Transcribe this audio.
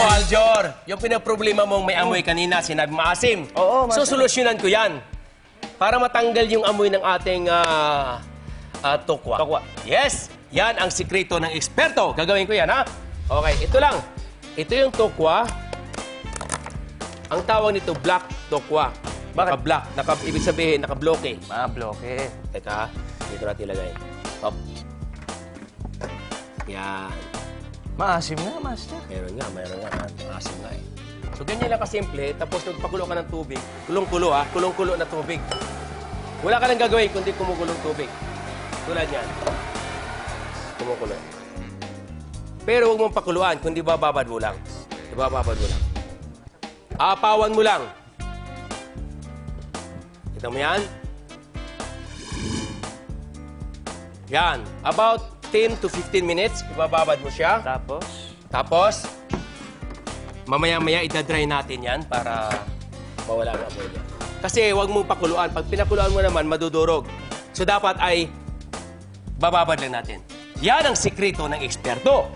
Nako, Aljor, yung pinaproblema mong may amoy kanina, sinabi maasim. Oo, maasim. Susolusyonan ko yan. Para matanggal yung amoy ng ating ah, ah, tokwa. Tokwa. Yes, yan ang sikreto ng eksperto. Gagawin ko yan, ha? Okay, ito lang. Ito yung tokwa. Ang tawag nito, black tokwa. Bakit? Naka-black. Naka, ibig sabihin, naka-bloke. Mga bloke. Teka, dito natin ilagay. Hop. Yan. Maasim na, master. Meron nga, meron nga. Asim nga eh. So, ganyan lang kasimple. Tapos, nagpakulo ka ng tubig. Kulong-kulo ha. Kulong-kulo na tubig. Wala ka nang gagawin kundi kumukulong tubig. Tulad yan. Kumukulo. Pero huwag mong pakuluan, kundi bababad mo lang. Ibababad mo lang. Apawan mo lang. Kita mo yan? Yan. About 10 to 15 minutes, ibababad mo siya. Tapos, Tapos, mamaya-maya idadry natin yan para mawala ang amoy niya. Kasi huwag mong pakuluan. Pag pinakuluan mo naman, madudurog. So dapat ay bababad lang natin. Yan ang sikreto ng eksperto.